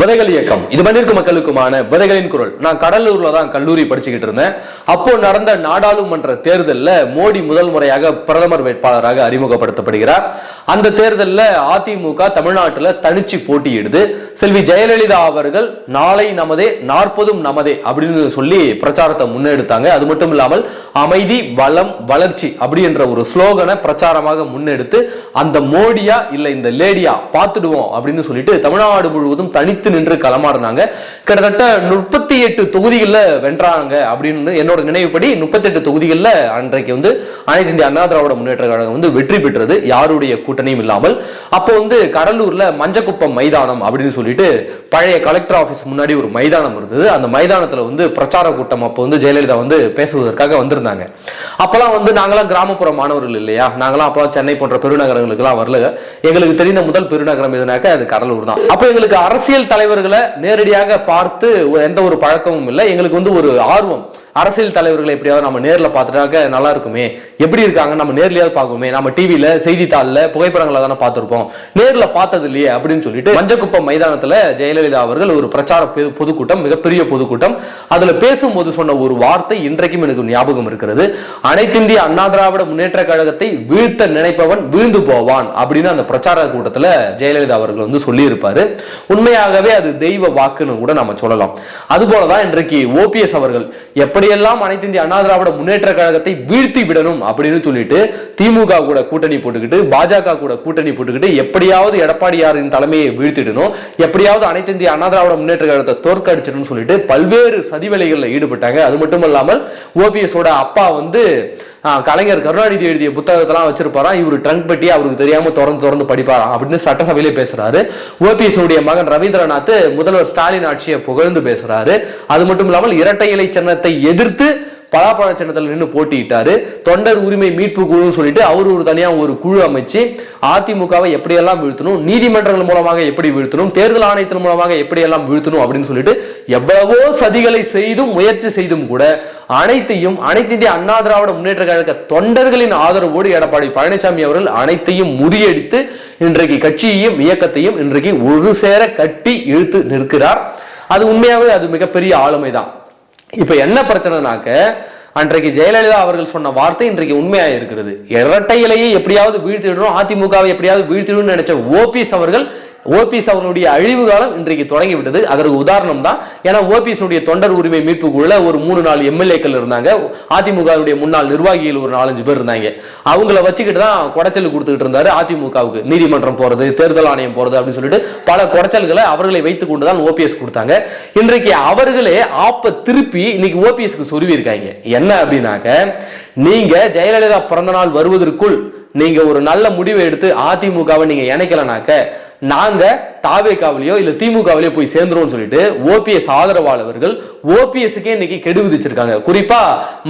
விதைகள் இயக்கம். இது மண்ணிற்கு மக்களுக்குமான விதைகளின் குரல். நான் கடலூர்ல தான் கல்லூரி படிச்சுக்கிட்டு இருந்தேன். அப்போ நடந்த நாடாளுமன்ற தேர்தலில் மோடி முதல் முறையாக பிரதமர் வேட்பாளராக அறிமுகப்படுத்தப்படுகிறார். அந்த தேர்தலில் அதிமுக தமிழ்நாட்டில் தனிச்சு போட்டியிடுது. செல்வி ஜெயலலிதா அவர்கள் நாளை நமதே நாற்பதும் நமதே அப்படின்னு சொல்லி பிரச்சாரத்தை முன்னெடுத்தாங்க. அது மட்டும் இல்லாமல் அமைதி வளம் வளர்ச்சி அப்படி என்ற ஒரு ஸ்லோகனை பிரச்சாரமாக முன்னெடுத்து அந்த மோடியா இல்லை இந்த லேடியா பார்த்துடுவோம் அப்படின்னு சொல்லிட்டு தமிழ்நாடு முழுவதும் தனித்து நின்று களமாடினாங்க. கிட்டத்தட்ட முப்பத்தி எட்டு தொகுதிகளில் வென்றாங்க அப்படின்னு என்னோட நினைவுபடி முப்பத்தி எட்டு தொகுதிகளில் அன்றைக்கு வந்து அனைத்து இந்திய அண்ணா திராவிட முன்னேற்ற கழகம் வந்து வெற்றி பெற்றது. யாருடைய கூட்டணியும் இல்லாமல். அப்போ வந்து கடலூர்ல மஞ்சக்குப்பம் மைதானம் அப்படின்னு சொல்லிட்டு பழைய கலெக்டர் ஆபீஸ் முன்னாடி ஒரு மைதானம் இருந்தது. அந்த மைதானத்துல வந்து பிரச்சார கூட்டம் அப்போ வந்து ஜெயலலிதா வந்து பேசுவதற்காக வந்திருந்தாங்க. அப்பெல்லாம் வந்து நாங்களாம் கிராமப்புற மாணவர்கள் இல்லையா? நாங்களாம் அப்பெல்லாம் சென்னை போன்ற பெருநகரங்களுக்கெல்லாம் வரல. எங்களுக்கு தெரிந்த முதல் பெருநகரம் எதுனாக்க அது கடலூர் தான். அப்போ எங்களுக்கு அரசியல் தலைவர்களை நேரடியாக பார்த்து எந்த ஒரு பழக்கமும் இல்லை. எங்களுக்கு வந்து ஒரு ஆர்வம். அரசியல் தலைவர்களை எப்படியாவது நம்ம நேரில் பார்த்துட்டாக்க நல்லா இருக்குமே. எப்படி இருக்காங்க நம்ம நேர்லயாவது பார்க்குமே நம்ம டிவியில செய்தித்தாள்ல புகைப்படங்களை தானே பார்த்துருப்போம். நேரில் பார்த்தது இல்லையே அப்படின்னு சொல்லிட்டு மஞ்சக்குப்பம் மைதானத்துல ஜெயலலிதா அவர்கள் ஒரு பிரச்சார பொது- பொதுக்கூட்டம் மிகப்பெரிய பொதுக்கூட்டம். அதுல பேசும்போது சொன்ன ஒரு வார்த்தை இன்றைக்கும் எனக்கு ஞாபகம் இருக்கிறது. அனைத்திந்திய அண்ணா திராவிட முன்னேற்ற கழகத்தை வீழ்த்த நினைப்பவன் வீழ்ந்து போவான் அப்படின்னு அந்த பிரச்சார கூட்டத்துல ஜெயலலிதா அவர்கள் வந்து சொல்லி இருப்பாரு உண்மையாகவே அது தெய்வ வாக்குன்னு கூட நம்ம சொல்லலாம். அதுபோலதான் இன்றைக்கு ஓபிஎஸ் அவர்கள் எப்படியெல்லாம் அனைத்து இந்திய அண்ணா திராவிட முன்னேற்ற கழகத்தை வீழ்த்தி விடணும் அப்படின்னு சொல்லிட்டு திமுக கூட கூட்டணி போட்டுக்கிட்டு பாஜக கூட கூட்டணி போட்டுக்கிட்டு எப்படியாவது எடப்பாடியாரின் தலைமையை வீழ்த்திடணும் எப்படியாவது அனைத்து இந்திய அண்ணா திராவிட முன்னேற்ற கழகத்தை தோற்கடிச்சிடணும் சொல்லிட்டு பல்வேறு சதிவேலைகளில் ஈடுபட்டாங்க. அது மட்டும் இல்லாமல் ஓபிஎஸோட அப்பா வந்து கலைஞர் கருணாநிதி எழுதிய புத்தகத்தெல்லாம் வச்சிருப்பாராம் இவர் ட்ரங்க் பெட்டி அவருக்கு தெரியாம திறந்து திறந்து படிப்பாராம் அப்படின்னு சட்டசபையிலே பேசுறாரு. ஓபிஎஸ் உடைய மகன் ரவீந்திரநாத் முதல்வர் ஸ்டாலின் ஆட்சியை புகழ்ந்து பேசுறாரு. அது மட்டும் இல்லாமல் இரட்டை இலை சின்னத்தை எதிர்த்து பலாப்பழ சின்னத்தில் நின்று போட்டியிட்டாரு. தொண்டர் உரிமை மீட்பு குழுன்னு சொல்லிட்டு அவர் ஒரு தனியா ஒரு குழு அமைச்சு அதிமுகவை எப்படியெல்லாம் வீழ்த்தணும் நீதிமன்றங்கள் மூலமாக எப்படி வீழ்த்தணும் தேர்தல் ஆணையத்தின் மூலமாக எப்படியெல்லாம் வீழ்த்தணும் அப்படின்னு சொல்லிட்டு எவ்வளவோ சதிகளை செய்தும் முயற்சி செய்தும் கூட அனைத்தையும் அனைத்து இந்திய அண்ணா திராவிட முன்னேற்ற கழக தொண்டர்களின் ஆதரவோடு எடப்பாடி பழனிசாமி அவர்கள் அனைத்தையும் முறியடித்து இன்றைக்கு கட்சியையும் இயக்கத்தையும் இன்றைக்கு ஒரு சேர கட்டி இழுத்து நிற்கிறார். அது உண்மையாகவே அது மிகப்பெரிய ஆளுமைதான். இப்ப என்ன பிரச்சனைனாக்க அன்றைக்கு ஜெயலலிதா அவர்கள் சொன்ன வார்த்தை இன்றைக்கு உண்மையாக இருக்கிறது. இரட்டை இலையை எப்படியாவது வீழ்த்திடணும் அதிமுகவை எப்படியாவது வீழ்த்திடணும்னு நினைச்ச ஓபிஎஸ் அவர்கள் ஓபிஎஸ் அவனுடைய அழிவு காலம் இன்றைக்கு தொடங்கி விட்டது அதற்கு உதாரணம் தான் ஏன்னா ஓபிஎஸ்னுடைய தொண்டர் உரிமை மீட்புக்குள்ள ஒரு மூணு நாலு எம்எல்ஏக்கள் இருந்தாங்க. அதிமுகவுடைய முன்னாள் நிர்வாகிகள் ஒரு நாலஞ்சு பேர் இருந்தாங்க. அவங்கள வச்சுக்கிட்டு தான் குடைச்சல் கொடுத்துக்கிட்டு இருந்தாரு அதிமுகவுக்கு. நீதிமன்றம் போறது தேர்தல் ஆணையம் போறது அப்படின்னு சொல்லிட்டு பல குடைச்சல்களை அவர்களை வைத்துக் கொண்டு தான் ஓபிஎஸ் கொடுத்தாங்க. இன்றைக்கு அவர்களே ஆப்ப திருப்பி இன்னைக்கு ஓபிஎஸ்க்கு சொருவி இருக்காங்க என்ன அப்படின்னாக்க நீங்க ஜெயலலிதா பிறந்த நாள் வருவதற்குள் நீங்க ஒரு நல்ல முடிவை எடுத்து அதிமுகவை நீங்க இணைக்கலனாக்க நாங்க தாவேக்காவிலையோ இல்ல திமுகவிலையோ போய் சேர்ந்துருவோம்னு சொல்லிட்டு ஓபிஎஸ் ஆதரவாளர்கள் ஓபிஎஸ்க்கே இன்னைக்கு கெடு விதிச்சிருக்காங்க. குறிப்பா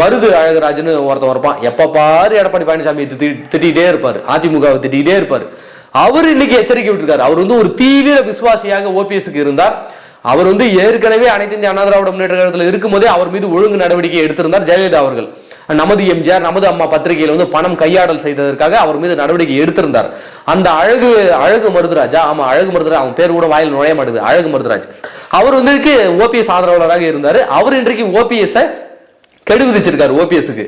மருது அழகராஜன் ஒருத்தன் இருப்பான். எப்ப பாரு எடப்பாடி பழனிசாமி திட்டிகிட்டே இருப்பாரு. அதிமுகவை திட்டிகிட்டே இருப்பாரு. அவர் இன்னைக்கு எச்சரிக்கை விட்டுருக்காரு. அவர் வந்து ஒரு தீவிர விசுவாசியாக ஓபிஎஸ்க்கு இருந்தார். அவர் வந்து ஏற்கனவே அனைத்து இந்திய அண்ணா திராவிட முன்னேற்ற கழகத்தில் இருக்கும்போதே அவர் மீது ஒழுங்கு நடவடிக்கை எடுத்திருந்தார் ஜெயலலிதா அவர்கள். நமது எம்ஜிஆர் நமது அம்மா பத்திரிகையில் வந்து பணம் கையாடல் செய்ததற்காக அவர் மீது நடவடிக்கை எடுத்திருந்தார். அந்த அழகு அழகு மருதுராஜா ஆமா அழகு மருதுராஜ் அவன் பேர் கூட வாயில் நுழைய மாட்டுது அழகு மருதுராஜ் அவர் வந்து ஓபிஎஸ் ஆதரவாளராக இருந்தார். அவர் இன்றைக்கு ஓபிஎஸ் கெடு விதிச்சிருக்காரு ஓபிஎஸ்க்கு.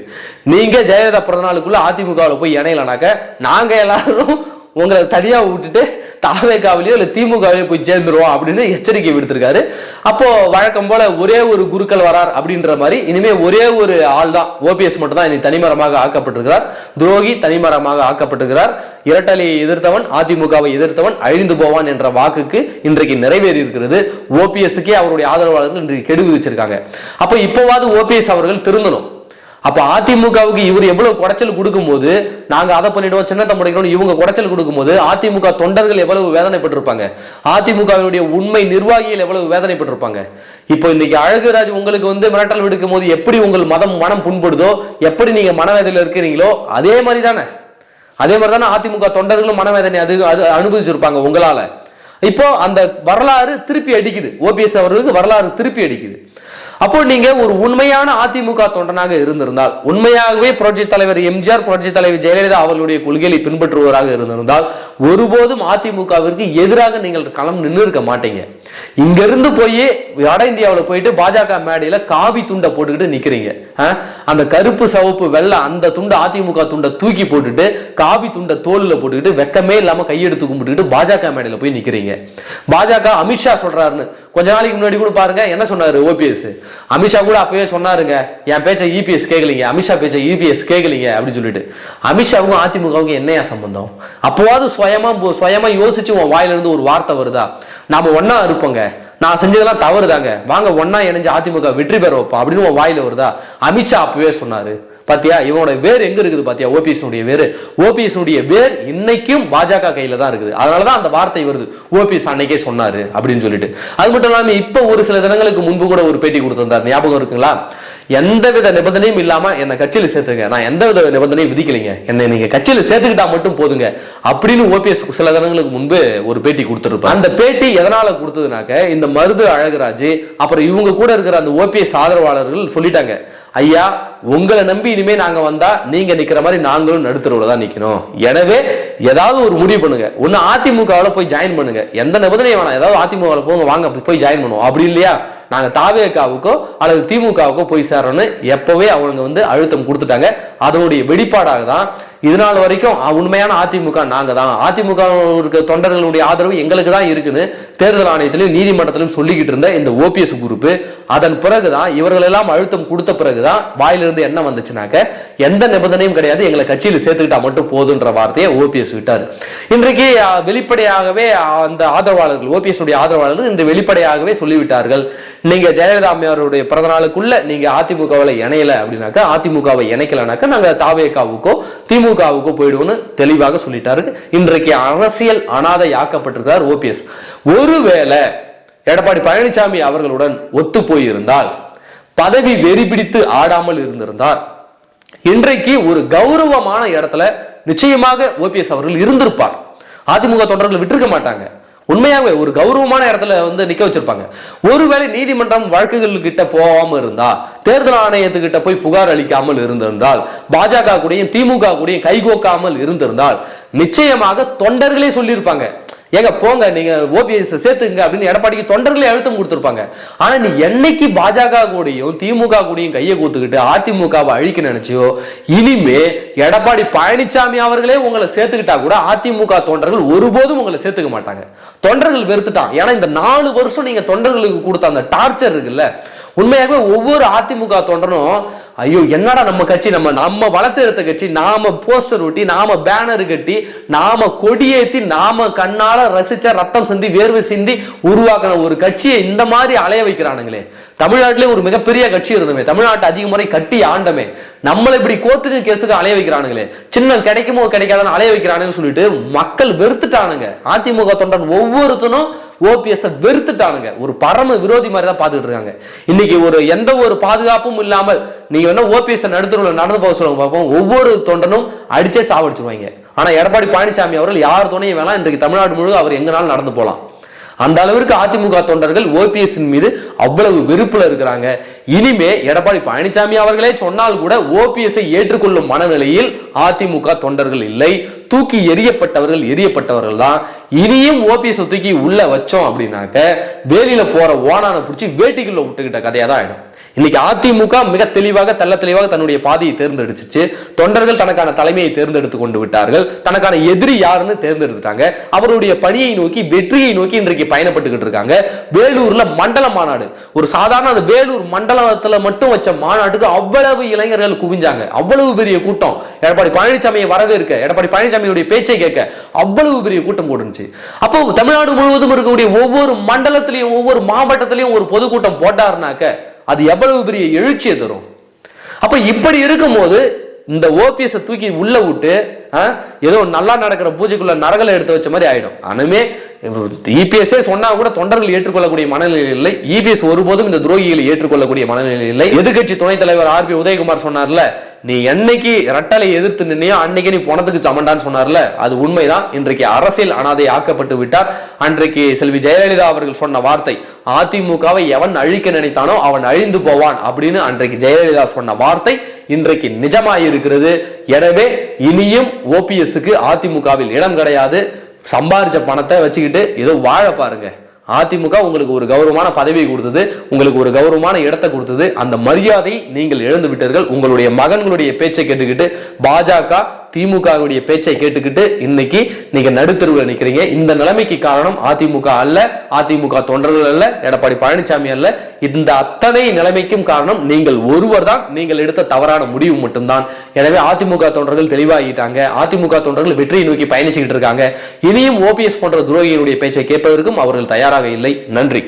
நீங்க ஜெயலலிதா பிறந்தநாளுக்குள்ள அதிமுகவில் போய் இணையலனாக்க நாங்க எல்லாரும் உங்களை தனியாக விட்டுட்டு தாவேகாவிலையோ இல்லை திமுகவிலையோ போய் சேர்ந்துருவோம் அப்படின்னு எச்சரிக்கை விடுத்திருக்காரு. அப்போ வழக்கம் போல ஒரே ஒரு குருக்கள் வரார் அப்படின்ற மாதிரி இனிமே ஒரே ஒரு ஆள் தான் ஓபிஎஸ் மட்டும் தான் இனி தனிமரமாக ஆக்கப்பட்டிருக்கிறார். துரோகி தனிமரமாக ஆக்கப்பட்டிருக்கிறார். இரட்டலையை எதிர்த்தவன் அதிமுகவை எதிர்த்தவன் அழிந்து போவான் என்ற வாக்குக்கு இன்றைக்கு நிறைவேறி இருக்கிறது ஓபிஎஸ்க்கே அவருடைய ஆதரவாளர்கள் இன்றைக்கு கெடு விதிச்சிருக்காங்க அப்போ இப்போவாது ஓபிஎஸ் அவர்கள் திருந்தணும். அப்போ அதிமுகவுக்கு இவர் எவ்வளவு குடைச்சல் கொடுக்கும்போது நாங்க அதை பண்ணிடுவோம் சின்னத்தை முடிக்கணும் இவங்க குடைச்சல் கொடுக்கும்போது அதிமுக தொண்டர்கள் எவ்வளவு வேதனைப்பட்டிருப்பாங்க? அதிமுகவினுடைய உண்மை நிர்வாகிகள் எவ்வளவு வேதனைப்பட்டிருப்பாங்க? இப்போ இன்னைக்கு அழகுராஜ் உங்களுக்கு வந்து மிரட்டல் விடுக்கும் போது எப்படி உங்கள் மதம் மனம் புண்படுதோ எப்படி நீங்க மனவேதையில் இருக்கிறீங்களோ அதே மாதிரி தானே அதே மாதிரி தானே அதிமுக தொண்டர்களும் மனவேதனை அது அது அனுபவிச்சிருப்பாங்க உங்களால. இப்போ அந்த வரலாறு திருப்பி அடிக்குது. ஓபிஎஸ் அவர்களுக்கு வரலாறு திருப்பி அடிக்குது. அப்போ நீங்க ஒரு உண்மையான அதிமுக தொண்டனாக இருந்திருந்தால் உண்மையாகவே புரட்சி தலைவர் எம்ஜிஆர் புரட்சி தலைவர் ஜெயலலிதா அவர்களுடைய கொள்கைகளை பின்பற்றுவராக இருந்திருந்தால் ஒருபோதும் அதிமுகவிற்கு எதிராக நீங்கள் களம் நின்று இருக்க மாட்டீங்க. இங்க இருந்து போய் வட இந்தியாவில் போயிட்டு பாஜக மேடையில காவி துண்டை போட்டுக்கிட்டு நிக்கிறீங்க. அந்த கருப்பு சிவப்பு வெள்ளை அந்த துண்டை அதிமுக துண்டை தூக்கி போட்டுட்டு காவி துண்டை தோலில் போட்டுக்கிட்டு வெக்கமே இல்லாம கையெடுத்து கும்பிட்டுக்கிட்டு பாஜக மேடையில போய் நிக்கிறீங்க. பாஜக அமித்ஷா சொல்றாருன்னு. கொஞ்ச நாளைக்கு முன்னாடி கூட பாருங்க என்ன சொன்னாரு ஓபிஎஸ் அமித்ஷா கூட அப்பயே சொன்னாருங்க என் பேச்சை இபிஎஸ் கேட்கலீங்க அமித்ஷா பேச்சை இபிஎஸ் கேட்கலீங்க அப்படின்னு சொல்லிட்டு. அமித்ஷாவுக்கும் அதிமுகவுக்கும் என்னையா சம்பந்தம்? அப்போவாது சுயமா சுயமா யோசிச்சு உன் வாயிலிருந்து ஒரு வார்த்தை வருதா? நாம ஒன்னா இருப்போங்க. நான் செஞ்சதெல்லாம் தவறு தாங்க வாங்க ஒன்னா இணைஞ்சு அதிமுக வெற்றி பெற வைப்போம் அப்படின்னு உன் வாயில வருதா? அமித்ஷா அப்பவே சொன்னாரு. பாத்தியா? இவனோட வேர் எங்க இருக்குது பாத்தியா? ஓபிஎஸ் உடைய வேர். ஓபிஎஸ் உடைய வேர் இன்னைக்கும் பாஜக கையில தான் இருக்குது. அதனாலதான் அந்த வார்த்தை வருது. ஓபிஎஸ் அன்னைக்கே சொன்னாரு அப்படின்னு சொல்லிட்டு. அது மட்டும் இல்லாம இப்ப ஒரு சில தினங்களுக்கு முன்பு கூட ஒரு பேட்டி கொடுத்திருந்தார். ஞாபகம் இருக்குங்களா? எந்தவித நிபந்தனையும் இல்லாம என்னை கட்சியில் சேர்த்துங்க. நான் எந்தவித நிபந்தனையும் விதிக்கலைங்க. என்னை நீங்க கட்சியில் சேர்த்துக்கிட்டா மட்டும் போதுங்க. அப்படின்னு ஓபிஎஸ் சில தினங்களுக்கு முன்பு ஒரு பேட்டி கொடுத்துருப்பேன் அந்த பேட்டி எதனால கொடுத்ததுனாக்க இந்த மருது அழகுராஜ் அப்புறம் இவங்க கூட இருக்கிற அந்த ஓபிஎஸ் ஆதரவாளர்கள் சொல்லிட்டாங்க. ஐயா உங்களை நம்பி இனிமே நாங்க வந்தா நீங்க நிக்கிற மாதிரி நாங்களும் நடுத்தரவுல தான் நிக்கணும். எனவே ஏதாவது ஒரு முடிவு பண்ணுங்க. ஒண்ணு அதிமுகவில் போய் ஜாயின் பண்ணுங்க. எந்த நிபந்தனையும் வேணாம். ஏதாவது அதிமுகவில் போங்க வாங்க போய் ஜாயின் பண்ணுவோம். அப்படி இல்லையா? நாங்க தாவேக்காவுக்கோ அல்லது திமுகவுக்கோ போய் சேரணும்னு எப்பவே அவங்க வந்து அழுத்தம் கொடுத்துட்டாங்க. அதனுடைய வெளிப்பாடாக தான் இது நாள் வரைக்கும் உண்மையான அதிமுக நாங்கள் தான் அதிமுக இருக்க தொண்டர்களுடைய ஆதரவு எங்களுக்கு தான் இருக்குன்னு தேர்தல் ஆணையத்திலும் நீதிமன்றத்திலும் சொல்லிக்கிட்டு இருந்த இந்த ஓபிஎஸ் குரூப் அதன் பிறகுதான் இவர்கள் எல்லாம் அழுத்தம் கொடுத்த பிறகுதான் வாயிலிருந்து என்ன வந்துச்சுனாக்க எந்த நிபந்தனையும் கிடையாது. எங்களை கட்சியில் சேர்த்துக்கிட்டா மட்டும் போதுன்ற வார்த்தையை ஓபிஎஸ் விட்டார். இன்றைக்கு வெளிப்படையாகவே அந்த ஆதரவாளர்கள் ஓபிஎஸ் உடைய ஆதரவாளர்கள் இன்று வெளிப்படையாகவே சொல்லிவிட்டார்கள். நீங்க ஜெயலலிதா அம்மையாருடைய பிறந்த நாளுக்குள்ள நீங்க அதிமுகவில் இணையல அப்படின்னாக்கா அதிமுகவை இணைக்கலனாக்கா நாங்க தாவேக்காவுக்கோ திமுகவுக்கு போயிடுவோம்னு தெளிவாக சொல்லிட்டாரு. இன்றைக்கு அரசியல் அனாதை ஆக்கப்பட்டிருக்கிறார் ஓபிஎஸ் ஒருவேளை எடப்பாடி பழனிசாமி அவர்களுடன் ஒத்து போயிருந்தால் பதவி வெறி பிடித்து ஆடாமல் இருந்திருந்தார். இன்றைக்கு ஒரு கௌரவமான இடத்துல நிச்சயமாக ஓபிஎஸ் அவர்கள் இருந்திருப்பார். அதிமுக தொண்டர்கள் விட்டிருக்க மாட்டாங்க. உண்மையாகவே ஒரு கௌரவமான இடத்துல வந்து நிக்க வச்சிருப்பாங்க. ஒருவேளை நீதிமன்றம் வழக்குகள் கிட்ட போகாம இருந்தா தேர்தல் ஆணையத்துக்கிட்ட போய் புகார் அளிக்காமல் இருந்திருந்தால் பாஜக கூடயும் திமுக கூடயும் கைகோக்காமல் இருந்திருந்தால் நிச்சயமாக தொண்டர்களே சொல்லியிருப்பாங்க. ஏங்க போங்க நீங்க ஓபிஎஸ் சேர்த்துங்க அப்படின்னு எடப்பாடிக்கு தொண்டர்களே அழுத்தம் கொடுத்துருப்பாங்க. ஆனா நீ என்னைக்கு பாஜக கூடயும் திமுக கூடயும் கையை கூத்துக்கிட்டு அதிமுகவை அழிக்க நினைச்சியோ இனிமே எடப்பாடி பழனிசாமி அவர்களே உங்களை சேர்த்துக்கிட்டா கூட அதிமுக தொண்டர்கள் ஒருபோதும் உங்களை சேர்த்துக்க மாட்டாங்க. தொண்டர்கள் வெறுத்துட்டான் ஏன்னா இந்த நாலு வருஷம் நீங்க தொண்டர்களுக்கு கொடுத்த அந்த டார்ச்சர் இருக்குல்ல உண்மையாகவே ஒவ்வொரு அதிமுக தொண்டனும் ஐயோ என்னடா நம்ம கட்சி? நம்ம நம்ம வளர்த்து எடுத்த கட்சி நாம போஸ்டர் ஒட்டி நாம பேனர் கட்டி நாம கொடியேத்தி நாம கண்ணால ரசிச்ச ரத்தம் சிந்தி வேர்வை சிந்தி உருவாக்கின ஒரு கட்சியை இந்த மாதிரி அலைய வைக்கிறானுங்களே. தமிழ்நாட்டிலே ஒரு மிகப்பெரிய கட்சி இருந்தமே. தமிழ்நாட்டை அதிக முறை கட்டி ஆண்டமே. நம்மளை இப்படி கோர்ட்டுக்கு கேஸுக்கு அலைய வைக்கிறானுங்களே. சின்னம் கிடைக்குமோ கிடைக்காதான்னு அலைய வைக்கிறானுன்னு சொல்லிட்டு மக்கள் வெறுத்துட்டானுங்க. அதிமுக தொண்டன் ஒவ்வொருத்தனும் ஓபிஎஸ் வெறுத்துட்டானுங்க. ஒரு பரம விரோதி மாதிரி தான் பார்த்துட்டு இருக்காங்க. இன்னைக்கு ஒரு எந்த ஒரு பாதுகாப்பும் இல்லாமல் நீங்க வேணா ஓபிஎஸ் நடுத்தருவில் நடந்து போக சொல்லுங்க பார்ப்போம் ஒவ்வொரு தொண்டனும் அடிச்சே சாவடிச்சிருவாங்க. ஆனா எடப்பாடி பழனிசாமி அவர்கள் யார் துணையும் வேணாம். இன்றைக்கு தமிழ்நாடு முழுவதும் அவர் எங்கனாலும் நடந்து போலாம். அந்த அளவிற்கு அதிமுக தொண்டர்கள் ஓபிஎஸ் மீது அவ்வளவு வெறுப்புல இருக்கிறாங்க. இனிமே எடப்பாடி பழனிசாமி அவர்களே சொன்னால் கூட ஓபிஎஸ் ஏற்றுக்கொள்ளும் மனநிலையில் அதிமுக தொண்டர்கள் இல்லை. தூக்கி எரியப்பட்டவர்கள் எரியப்பட்டவர்கள் தான். இனியும் ஓபிஎஸ் தூக்கி உள்ள வச்சோம் அப்படின்னாக்க வேலியில போற ஓனான பிடிச்சி வேட்டிக்குள்ள விட்டுக்கிட்ட கதையா தான் ஆயிடும். இன்னைக்கு அதிமுக மிக தெளிவாக தெள்ள தெளிவாக தன்னுடைய பாதையை தேர்ந்தெடுத்துச்சு. தொண்டர்கள் தனக்கான தலைமையை தேர்ந்தெடுத்து கொண்டு விட்டார்கள். தனக்கான எதிரி யாருன்னு தேர்ந்தெடுத்துட்டாங்க. அவருடைய பணியை நோக்கி வெற்றியை நோக்கி இன்றைக்கு பயணப்பட்டுக்கிட்டு இருக்காங்க. வேலூர்ல மண்டல மாநாடு. ஒரு சாதாரண அந்த வேலூர் மண்டலத்துல மட்டும் வச்ச மாநாட்டுக்கு அவ்வளவு இளைஞர்கள் குவிஞ்சாங்க. அவ்வளவு பெரிய கூட்டம். எடப்பாடி பழனிசாமியை வரவேற்க எடப்பாடி பழனிசாமியுடைய பேச்சை கேட்க அவ்வளவு பெரிய கூட்டம் போட்டுருந்துச்சு. அப்போ தமிழ்நாடு முழுவதும் இருக்கக்கூடிய ஒவ்வொரு மண்டலத்திலையும் ஒவ்வொரு மாவட்டத்திலையும் ஒரு பொதுக்கூட்டம் போட்டாருனாக்க அது எவ்வளவு பெரிய எழுச்சியை தரும்? அப்ப இப்படி இருக்கும்போது இந்த ஓபிஎஸ் தூக்கி உள்ள விட்டு ஆ, ஏதோ நல்லா நடக்கிற பூஜைக்குள்ள நரகலை எடுத்து வச்ச மாதிரி ஆயிடும். அனுமே இபிஎஸ்ஏ சொன்னா கூட தொண்டர்கள் ஏற்றுக்கொள்ளக்கூடிய மனநிலை இல்லை. இபிஎஸ் ஒருபோதும் இந்த துரோகிகளை ஏற்றுக்கொள்ளக்கூடிய மனநிலை இல்லை. எதிர்க்கட்சி துணைத் தலைவர் ஆர் பி உதயகுமார் சொன்னார்ல நீ என்னைக்கு ரட்டலை எதிர்த்து நின்னையோ அன்னைக்கு நீ போனதுக்கு சமண்டான்னு சொன்னார்ல அது உண்மைதான். இன்றைக்கு அரசியல் அனாதை ஆக்கப்பட்டு விட்டார். அன்றைக்கு செல்வி ஜெயலலிதா அவர்கள் சொன்ன வார்த்தை அதிமுகவை எவன் அழிக்க நினைத்தானோ அவன் அழிந்து போவான் அப்படின்னு அன்றைக்கு ஜெயலலிதா சொன்ன வார்த்தை இன்றைக்கு நிஜமாயிருக்கிறது. எனவே இனியும் ஓபிஎஸ்க்கு அதிமுகவில் இடம் கிடையாது. சம்பாரிச்ச பணத்தை வச்சுக்கிட்டு ஏதோ வாழ பாருங்க. அதிமுக உங்களுக்கு ஒரு கௌரவமான பதவியை கொடுத்தது உங்களுக்கு ஒரு கௌரவமான இடத்தை கொடுத்தது. அந்த மரியாதை நீங்கள் இழந்து விட்டீர்கள் உங்களுடைய மகன்களுடைய பேச்சை கேட்டுக்கிட்டு பாஜக திமுகவுடைய பேச்சை கேட்டுக்கிட்டு இன்னைக்கு நீங்க நடுத்தருவில் நிக்கிறீங்க. இந்த நிலைமைக்கு காரணம் அதிமுக அல்ல அதிமுக தொண்டர்கள் அல்ல எடப்பாடி பழனிசாமி அல்ல. இந்த அத்தனை நிலைமைக்கும் காரணம் நீங்கள் ஒருவர் தான் நீங்கள் எடுத்த தவறான முடிவு மட்டும்தான். எனவே அதிமுக தொண்டர்கள் தெளிவாகிட்டாங்க. அதிமுக தொண்டர்கள் வெற்றியை நோக்கி பயணிச்சுக்கிட்டு இருக்காங்க. இனியும் ஓபிஎஸ் போன்ற துரோகிகளுடைய பேச்சை கேட்பதற்கும் அவர்கள் தயாராக இல்லை. நன்றி.